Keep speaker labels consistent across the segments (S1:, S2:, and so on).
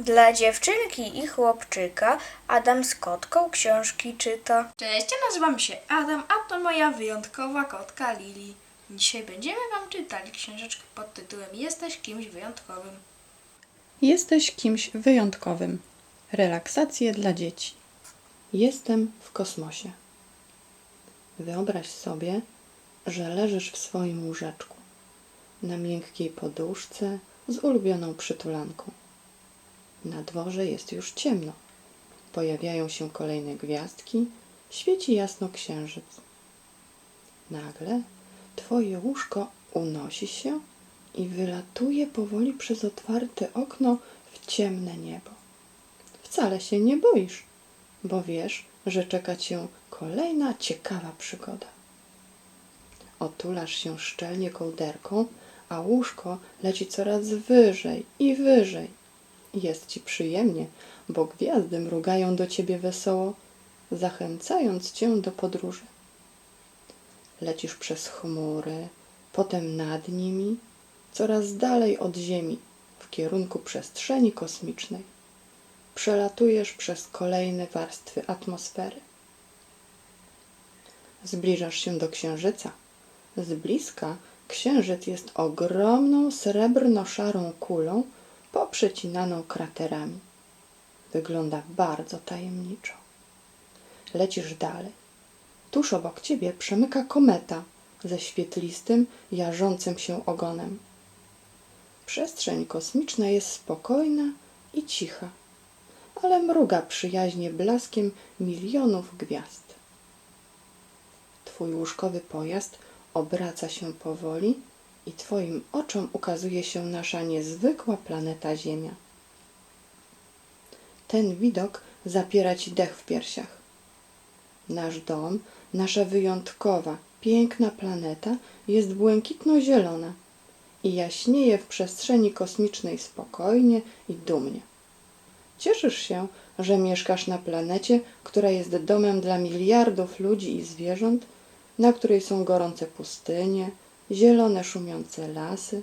S1: Dla dziewczynki i chłopczyka Adam z kotką książki czyta.
S2: Cześć, ja nazywam się Adam, a to moja wyjątkowa kotka Lili. Dzisiaj będziemy Wam czytali książeczkę pod tytułem Jesteś kimś wyjątkowym.
S3: Jesteś kimś wyjątkowym. Relaksacje dla dzieci. Jestem w kosmosie. Wyobraź sobie, że leżysz w swoim łóżeczku, na miękkiej poduszce z ulubioną przytulanką. Na dworze jest już ciemno. Pojawiają się kolejne gwiazdki, świeci jasno księżyc. Nagle twoje łóżko unosi się i wylatuje powoli przez otwarte okno w ciemne niebo. Wcale się nie boisz, bo wiesz, że czeka cię kolejna ciekawa przygoda. Otulasz się szczelnie kołderką, a łóżko leci coraz wyżej i wyżej. Jest ci przyjemnie, bo gwiazdy mrugają do ciebie wesoło, zachęcając cię do podróży. Lecisz przez chmury, potem nad nimi, coraz dalej od Ziemi, w kierunku przestrzeni kosmicznej. Przelatujesz przez kolejne warstwy atmosfery. Zbliżasz się do Księżyca. Z bliska Księżyc jest ogromną srebrno-szarą kulą poprzecinaną kraterami. Wygląda bardzo tajemniczo. Lecisz dalej. Tuż obok ciebie przemyka kometa ze świetlistym, jarzącym się ogonem. Przestrzeń kosmiczna jest spokojna i cicha, ale mruga przyjaźnie blaskiem milionów gwiazd. Twój łóżkowy pojazd obraca się powoli i Twoim oczom ukazuje się nasza niezwykła planeta Ziemia. Ten widok zapiera Ci dech w piersiach. Nasz dom, nasza wyjątkowa, piękna planeta jest błękitno-zielona i jaśnieje w przestrzeni kosmicznej spokojnie i dumnie. Cieszysz się, że mieszkasz na planecie, która jest domem dla miliardów ludzi i zwierząt, na której są gorące pustynie, zielone szumiące lasy,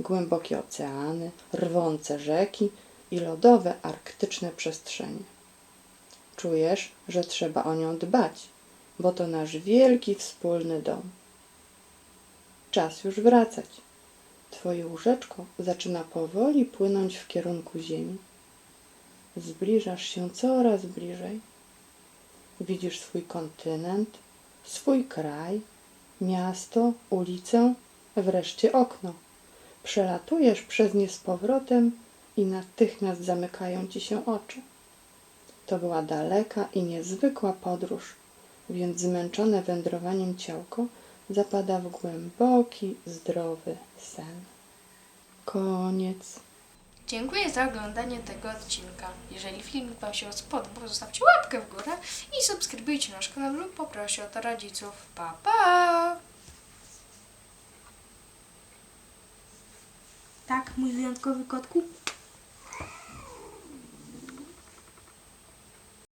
S3: głębokie oceany, rwące rzeki i lodowe arktyczne przestrzenie. Czujesz, że trzeba o nią dbać, bo to nasz wielki wspólny dom. Czas już wracać. Twoje łóżeczko zaczyna powoli płynąć w kierunku ziemi. Zbliżasz się coraz bliżej. Widzisz swój kontynent, swój kraj, miasto, ulicę, wreszcie okno. Przelatujesz przez nie z powrotem i natychmiast zamykają ci się oczy. To była daleka i niezwykła podróż, więc zmęczone wędrowaniem ciałko zapada w głęboki, zdrowy sen. Koniec.
S2: Dziękuję za oglądanie tego odcinka. Jeżeli filmik Wam się spodobał, zostawcie łapkę w górę i subskrybujcie nasz kanał lub poproście o to rodziców. Pa, pa!
S1: Tak, mój wyjątkowy kotku?